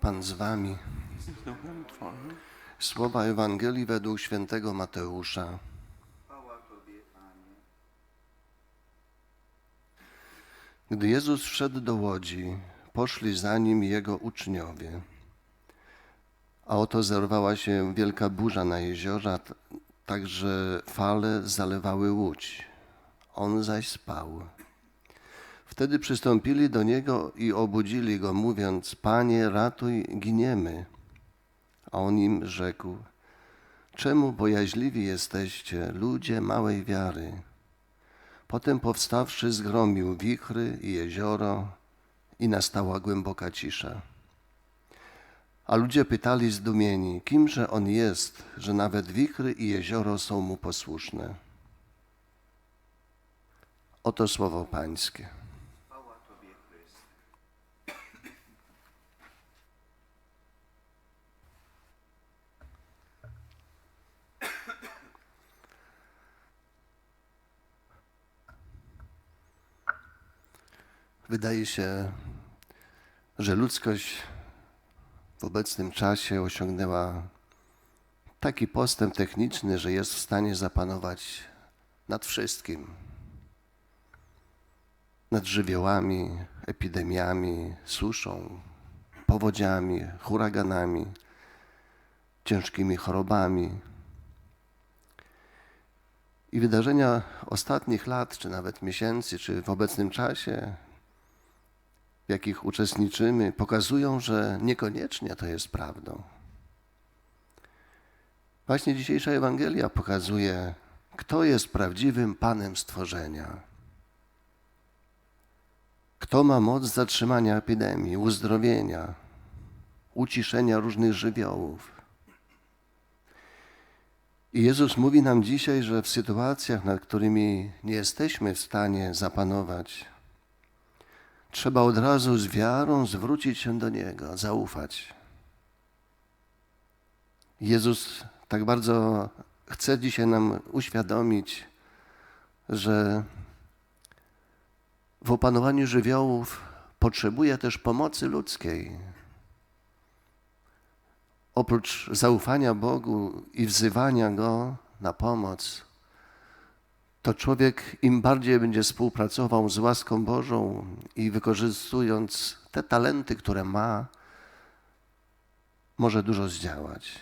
Pan z wami. Słowa Ewangelii według świętego Mateusza. Gdy Jezus wszedł do łodzi, poszli za nim jego uczniowie. A oto zerwała się wielka burza na jeziorze, tak że fale zalewały łódź. On zaś spał. Wtedy przystąpili do niego i obudzili go, mówiąc: Panie, ratuj, giniemy. A on im rzekł: Czemu bojaźliwi jesteście, ludzie małej wiary? Potem powstawszy, zgromił wichry i jezioro, i nastała głęboka cisza. A ludzie pytali zdumieni, kimże on jest, że nawet wichry i jezioro są mu posłuszne. Oto słowo Pańskie. Wydaje się, że ludzkość w obecnym czasie osiągnęła taki postęp techniczny, że jest w stanie zapanować nad wszystkim. Nad żywiołami, epidemiami, suszą, powodziami, huraganami, ciężkimi chorobami. I wydarzenia ostatnich lat, czy nawet miesięcy, czy w obecnym czasie, w jakich uczestniczymy, pokazują, że niekoniecznie to jest prawdą. Właśnie dzisiejsza Ewangelia pokazuje, kto jest prawdziwym Panem stworzenia. Kto ma moc zatrzymania epidemii, uzdrowienia, uciszenia różnych żywiołów. I Jezus mówi nam dzisiaj, że w sytuacjach, nad którymi nie jesteśmy w stanie zapanować, trzeba od razu z wiarą zwrócić się do Niego, zaufać. Jezus tak bardzo chce dzisiaj nam uświadomić, że w opanowaniu żywiołów potrzebuje też pomocy ludzkiej. Oprócz zaufania Bogu i wzywania Go na pomoc, to człowiek im bardziej będzie współpracował z łaską Bożą i wykorzystując te talenty, które ma, może dużo zdziałać.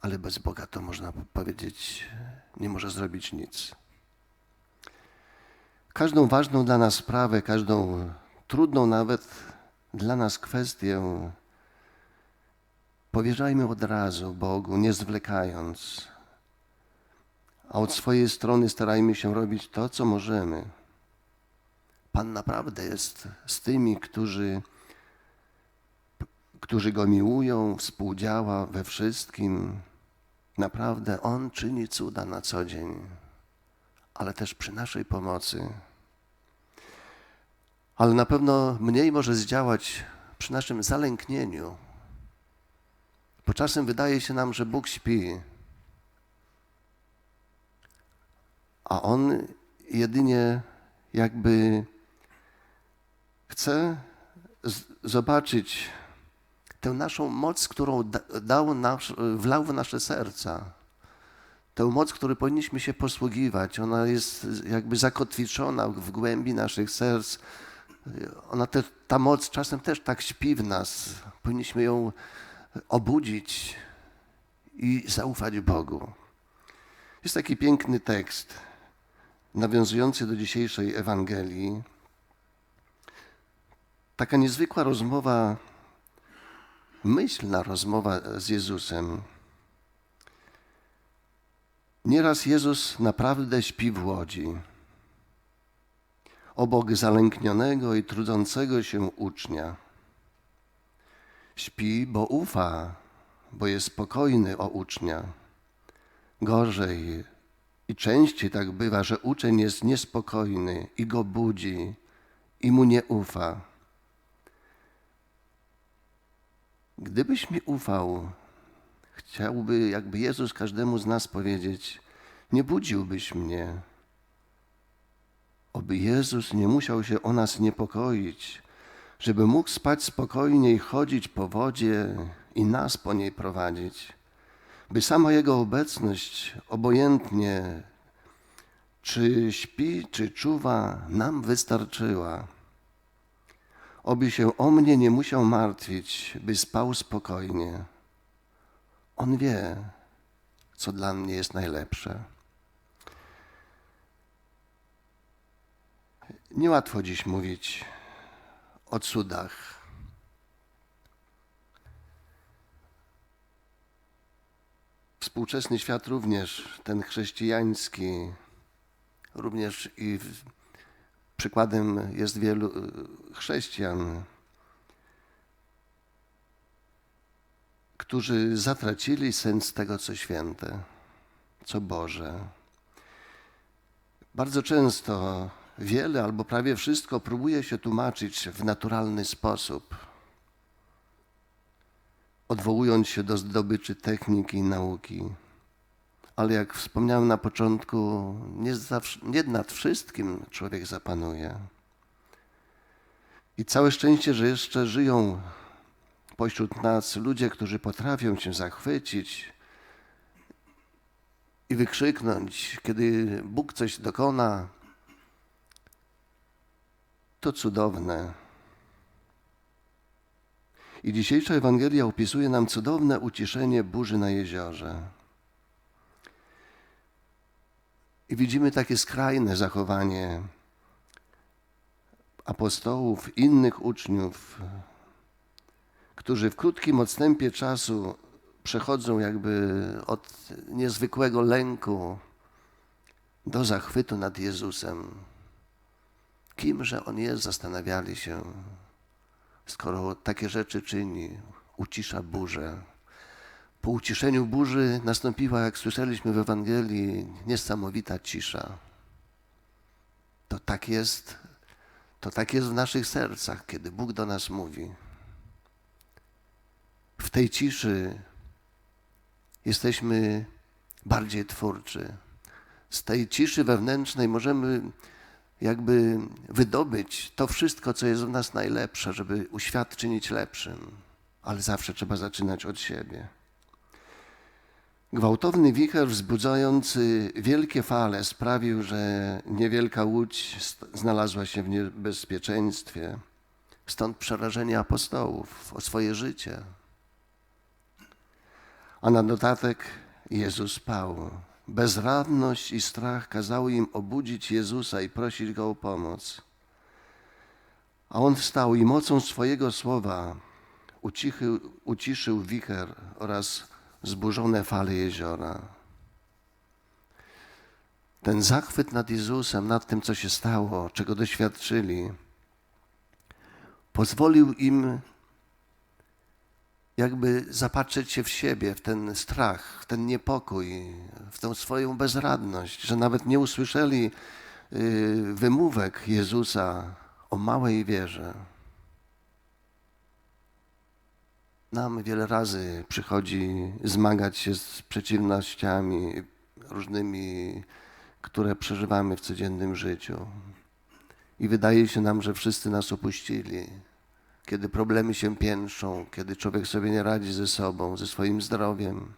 Ale bez Boga to można powiedzieć, nie może zrobić nic. Każdą ważną dla nas sprawę, każdą trudną nawet dla nas kwestię powierzajmy od razu Bogu, nie zwlekając. A od swojej strony starajmy się robić to, co możemy. Pan naprawdę jest z tymi, którzy, którzy Go miłują, współdziała we wszystkim. Naprawdę On czyni cuda na co dzień, ale też przy naszej pomocy. Ale na pewno mniej może zdziałać przy naszym zalęknieniu. Bo czasem wydaje się nam, że Bóg śpi, a On jedynie jakby chce zobaczyć tę naszą moc, którą da- dał nasz, wlał w nasze serca. Tę moc, której powinniśmy się posługiwać. Ona jest jakby zakotwiczona w głębi naszych serc. Ona te, ta moc czasem też tak śpi w nas. Powinniśmy ją obudzić i zaufać Bogu. Jest taki piękny tekst nawiązujący do dzisiejszej Ewangelii. Taka niezwykła rozmowa, myślna rozmowa z Jezusem. Nieraz Jezus naprawdę śpi w łodzi, obok zalęknionego i trudzącego się ucznia. Śpi, bo ufa, bo jest spokojny o ucznia. Gorzej i częściej tak bywa, że uczeń jest niespokojny i go budzi i mu nie ufa. Gdybyś mi ufał, chciałby jakby Jezus każdemu z nas powiedzieć, nie budziłbyś mnie. Oby Jezus nie musiał się o nas niepokoić, żeby mógł spać spokojnie i chodzić po wodzie i nas po niej prowadzić, by sama Jego obecność, obojętnie czy śpi, czy czuwa, nam wystarczyła. Oby się o mnie nie musiał martwić, by spał spokojnie. On wie, co dla mnie jest najlepsze. Niełatwo dziś mówić o cudach. Współczesny świat również, ten chrześcijański, również i przykładem jest wielu y, chrześcijan, którzy zatracili sens tego, co święte, co Boże. Bardzo często wiele albo prawie wszystko próbuje się tłumaczyć w naturalny sposób, odwołując się do zdobyczy techniki i nauki. Ale jak wspomniałem na początku, nie, zawsze, nie nad wszystkim człowiek zapanuje. I całe szczęście, że jeszcze żyją pośród nas ludzie, którzy potrafią się zachwycić i wykrzyknąć, kiedy Bóg coś dokona, to cudowne. I dzisiejsza Ewangelia opisuje nam cudowne uciszenie burzy na jeziorze. I widzimy takie skrajne zachowanie apostołów, innych uczniów, którzy w krótkim odstępie czasu przechodzą jakby od niezwykłego lęku do zachwytu nad Jezusem. Kimże On jest, zastanawiali się, skoro takie rzeczy czyni, ucisza burzę. Po uciszeniu burzy nastąpiła, jak słyszeliśmy w Ewangelii, niesamowita cisza. To tak jest, to tak jest w naszych sercach, kiedy Bóg do nas mówi. W tej ciszy jesteśmy bardziej twórczy. Z tej ciszy wewnętrznej możemy jakby wydobyć to wszystko, co jest w nas najlepsze, żeby uświat czynić lepszym. Ale zawsze trzeba zaczynać od siebie. Gwałtowny wicher wzbudzający wielkie fale sprawił, że niewielka łódź znalazła się w niebezpieczeństwie. Stąd przerażenie apostołów o swoje życie. A na dodatek Jezus spał. Bezradność i strach kazały im obudzić Jezusa i prosić Go o pomoc. A On wstał i mocą swojego słowa ucichył, uciszył wicher oraz zburzone fale jeziora. Ten zachwyt nad Jezusem, nad tym, co się stało, czego doświadczyli, pozwolił im jakby zapatrzeć się w siebie, w ten strach, w ten niepokój, w tą swoją bezradność, że nawet nie usłyszeli y, wymówek Jezusa o małej wierze. Nam wiele razy przychodzi zmagać się z przeciwnościami różnymi, które przeżywamy w codziennym życiu. I wydaje się nam, że wszyscy nas opuścili kiedy problemy się piętrzą, kiedy człowiek sobie nie radzi ze sobą, ze swoim zdrowiem,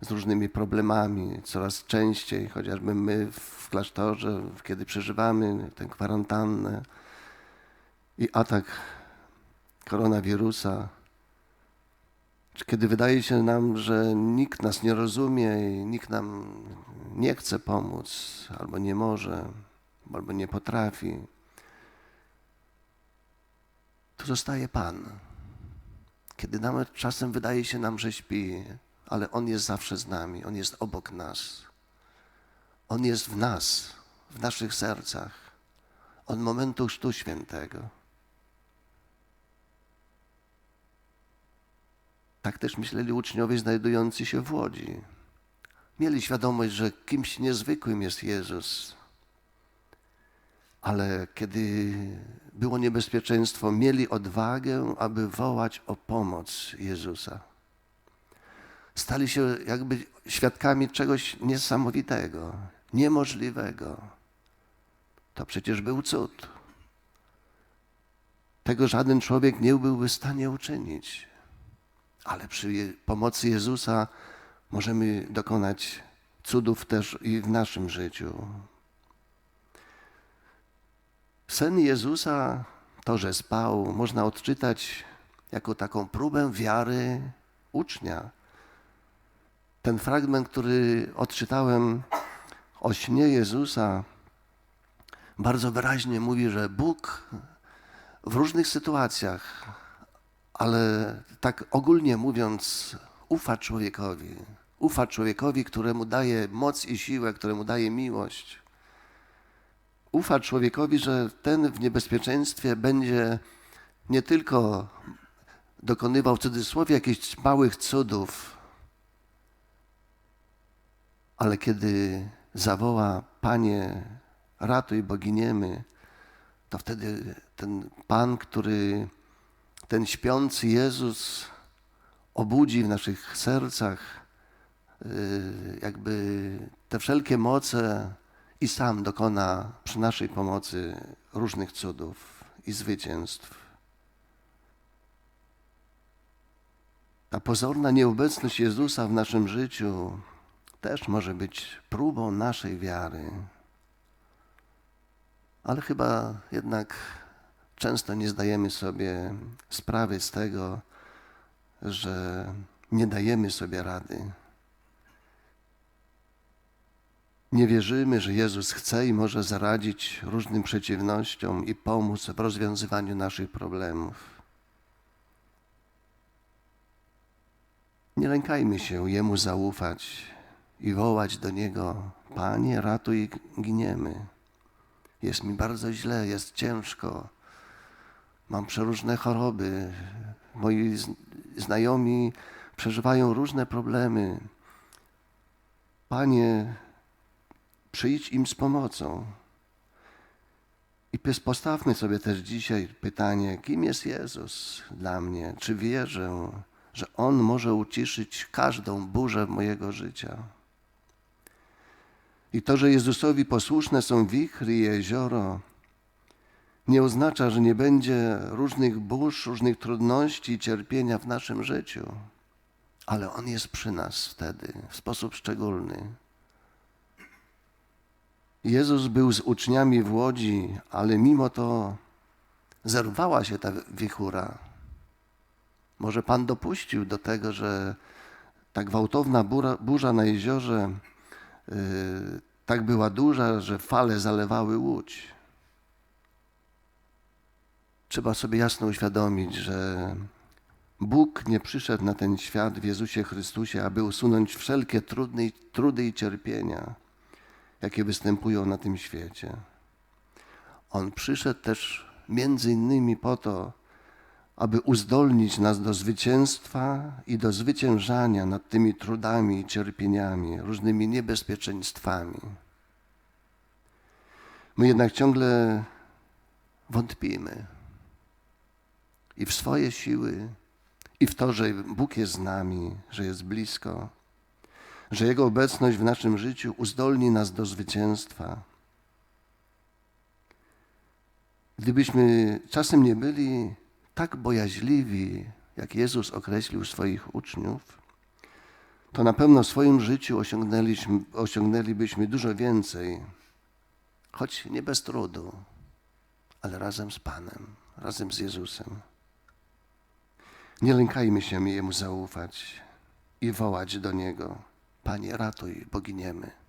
z różnymi problemami, coraz częściej, chociażby my w klasztorze, kiedy przeżywamy tę kwarantannę i atak koronawirusa, kiedy wydaje się nam, że nikt nas nie rozumie i nikt nam nie chce pomóc, albo nie może, albo nie potrafi, to zostaje Pan. Kiedy nawet czasem wydaje się nam, że śpi, ale On jest zawsze z nami, On jest obok nas. On jest w nas, w naszych sercach. Od momentu Chrztu Świętego. Tak też myśleli uczniowie znajdujący się w Łodzi. Mieli świadomość, że kimś niezwykłym jest Jezus, ale kiedy było niebezpieczeństwo, mieli odwagę, aby wołać o pomoc Jezusa. Stali się jakby świadkami czegoś niesamowitego, niemożliwego. To przecież był cud. Tego żaden człowiek nie byłby w stanie uczynić. Ale przy pomocy Jezusa możemy dokonać cudów też i w naszym życiu. Sen Jezusa, to, że spał, można odczytać jako taką próbę wiary ucznia. Ten fragment, który odczytałem o śnie Jezusa, bardzo wyraźnie mówi, że Bóg w różnych sytuacjach, ale tak ogólnie mówiąc, ufa człowiekowi. Ufa człowiekowi, któremu daje moc i siłę, któremu daje miłość. Ufa człowiekowi, że ten w niebezpieczeństwie będzie nie tylko dokonywał w cudzysłowie jakichś małych cudów, ale kiedy zawoła Panie, ratuj, bo giniemy, to wtedy ten Pan, który, ten śpiący Jezus obudzi w naszych sercach y, jakby te wszelkie moce i sam dokona przy naszej pomocy różnych cudów i zwycięstw. Ta pozorna nieobecność Jezusa w naszym życiu też może być próbą naszej wiary. Ale chyba jednak często nie zdajemy sobie sprawy z tego, że nie dajemy sobie rady. Nie wierzymy, że Jezus chce i może zaradzić różnym przeciwnościom i pomóc w rozwiązywaniu naszych problemów. Nie lękajmy się Jemu zaufać i wołać do Niego: Panie, ratuj, giniemy. Jest mi bardzo źle, jest ciężko. Mam przeróżne choroby. Moi znajomi przeżywają różne problemy. Panie, przyjdź im z pomocą. I postawmy sobie też dzisiaj pytanie, kim jest Jezus dla mnie? Czy wierzę, że On może uciszyć każdą burzę mojego życia? I to, że Jezusowi posłuszne są wichry i jezioro, nie oznacza, że nie będzie różnych burz, różnych trudności i cierpienia w naszym życiu, ale On jest przy nas wtedy w sposób szczególny. Jezus był z uczniami w łodzi, ale mimo to zerwała się ta wichura. Może Pan dopuścił do tego, że ta gwałtowna burza, burza na jeziorze yy, tak była duża, że fale zalewały łódź. Trzeba sobie jasno uświadomić, że Bóg nie przyszedł na ten świat w Jezusie Chrystusie, aby usunąć wszelkie trudny, trudy i cierpienia, jakie występują na tym świecie. On przyszedł też między innymi po to, aby uzdolnić nas do zwycięstwa i do zwyciężania nad tymi trudami i cierpieniami, różnymi niebezpieczeństwami. My jednak ciągle wątpimy i w swoje siły, i w to, że Bóg jest z nami, że jest blisko, że Jego obecność w naszym życiu uzdolni nas do zwycięstwa. Gdybyśmy czasem nie byli tak bojaźliwi, jak Jezus określił swoich uczniów, to na pewno w swoim życiu osiągnęlibyśmy dużo więcej, choć nie bez trudu, ale razem z Panem, razem z Jezusem. Nie lękajmy się Jemu zaufać i wołać do Niego: Panie, ratuj, bo giniemy.